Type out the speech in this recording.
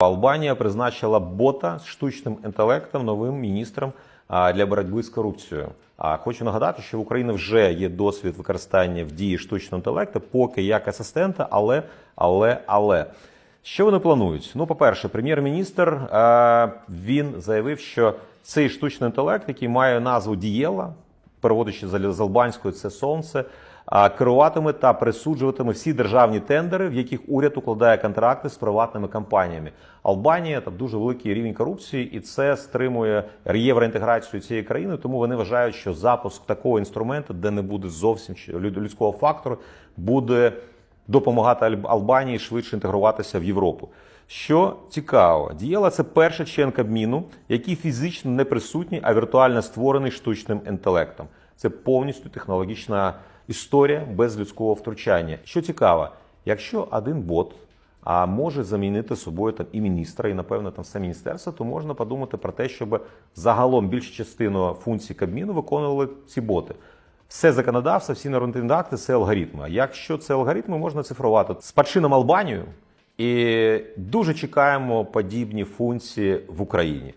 Албанія призначила бота з штучним інтелектом новим міністром для боротьби з корупцією. А хочу нагадати, що в Україні вже є досвід використання в дії штучного інтелекту, поки як асистента, але але але. Що вони планують? Ну, по-перше, прем'єр-міністр він заявив, що цей штучний інтелект, який має назву Дієла, переводячи з албанської, це сонце, керуватиме та присуджуватиме всі державні тендери, в яких уряд укладає контракти з приватними компаніями. Албанія там дуже великий рівень корупції, і це стримує євроінтеграцію цієї країни. Тому вони вважають, що запуск такого інструменту, де не буде зовсім людського фактору, буде допомагати Албанії швидше інтегруватися в Європу. Що цікаво, дієла це перший член Кабміну, який фізично не присутній, а віртуально створений штучним інтелектом. Це повністю технологічна історія без людського втручання. Що цікаво, якщо один бот а може замінити собою там і міністра, і напевно там все міністерство, то можна подумати про те, щоб загалом більшу частину функцій Кабміну виконували ці боти. Все законодавство, всі нормативні акти це алгоритми. Якщо це алгоритми, можна цифрувати з почином Албанію і дуже чекаємо подібні функції в Україні.